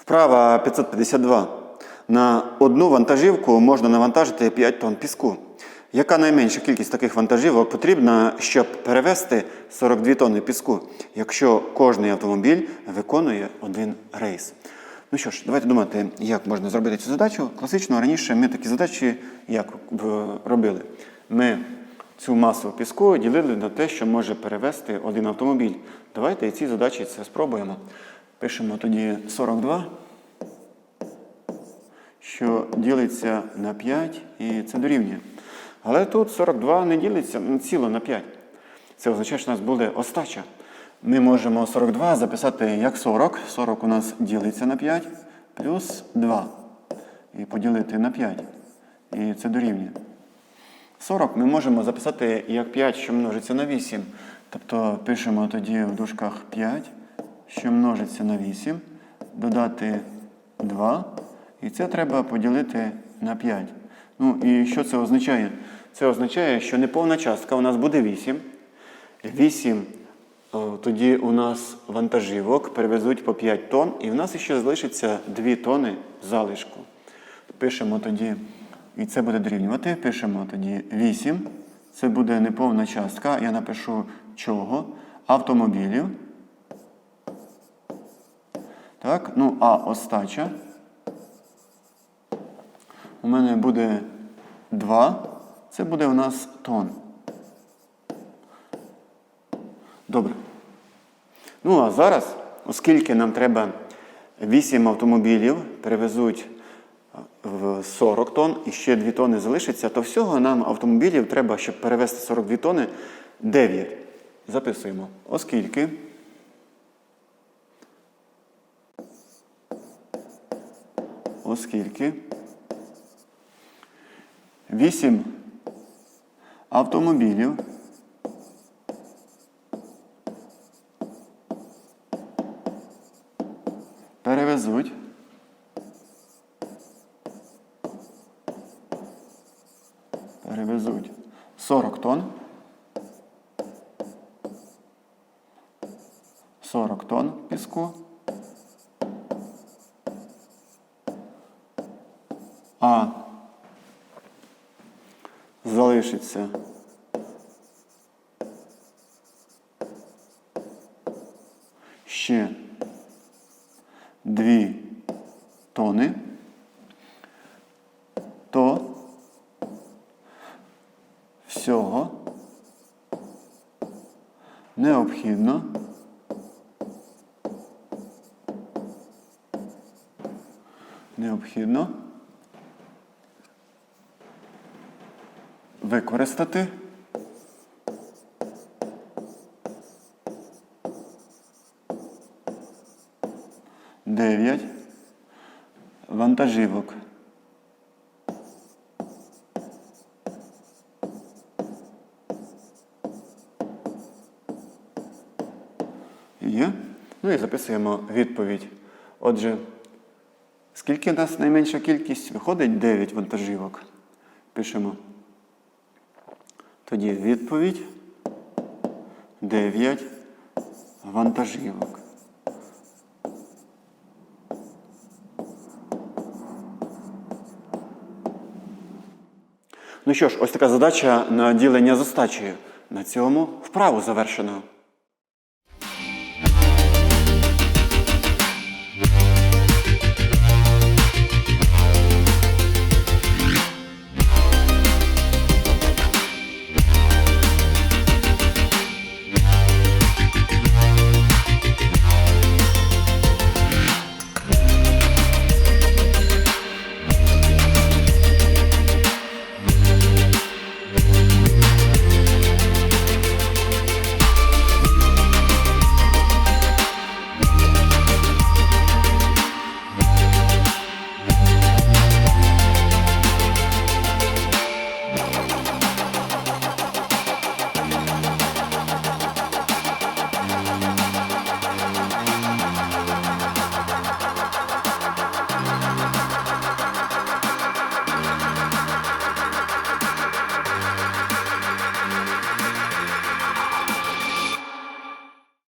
Вправа 552. На одну вантажівку можна навантажити 5 тонн піску. Яка найменша кількість таких вантажівок потрібна, щоб перевезти 42 тонни піску, якщо кожний автомобіль виконує один рейс? Ну що ж, давайте думати, як можна зробити цю задачу. Класично раніше ми такі задачі як робили. Ми цю масу піску ділили на те, що може перевезти один автомобіль. Давайте і ці задачі це спробуємо. Пишемо тоді 42, що ділиться на 5, і це дорівнює. Але тут 42 не ділиться ну, ціло на 5. Це означає, що у нас буде остача. Ми можемо 42 записати як 40. 40 у нас ділиться на 5, плюс 2. І поділити на 5. І це дорівнює. 40 ми можемо записати як 5, що множиться на 8. Тобто пишемо тоді в дужках 5, що множиться на 8, додати 2. І це треба поділити на 5. Ну і що це означає? Це означає, що неповна частка у нас буде 8. 8 о, тоді у нас вантажівок перевезуть по 5 тонн, і в нас ще залишиться 2 тонни залишку. Пишемо тоді, і це буде дорівнювати. Пишемо тоді 8. Це буде неповна частка. Я напишу чого? Автомобілів. Так, ну а остача. У мене буде 2. Це буде у нас тонн. Добре. Ну а зараз, оскільки нам треба 8 автомобілів перевезуть в 40 тонн і ще 2 тонни залишиться, то всього нам автомобілів треба, щоб перевезти 42 тонни, 9. Записуємо. Оскільки оскільки 8 автомобілів перевезуть перевезуть 40 тонн. 40 тонн піску а залишиться. Ще 2 тони, то всього необхідно необхідно використати дев'ять вантажівок. Є. Ну і записуємо відповідь. Отже, скільки у нас найменша кількість? Виходить 9 вантажівок. Пишемо. Тоді відповідь 9 вантажівок. Ну що ж, ось така задача на ділення з остачею. На цьому вправу завершено.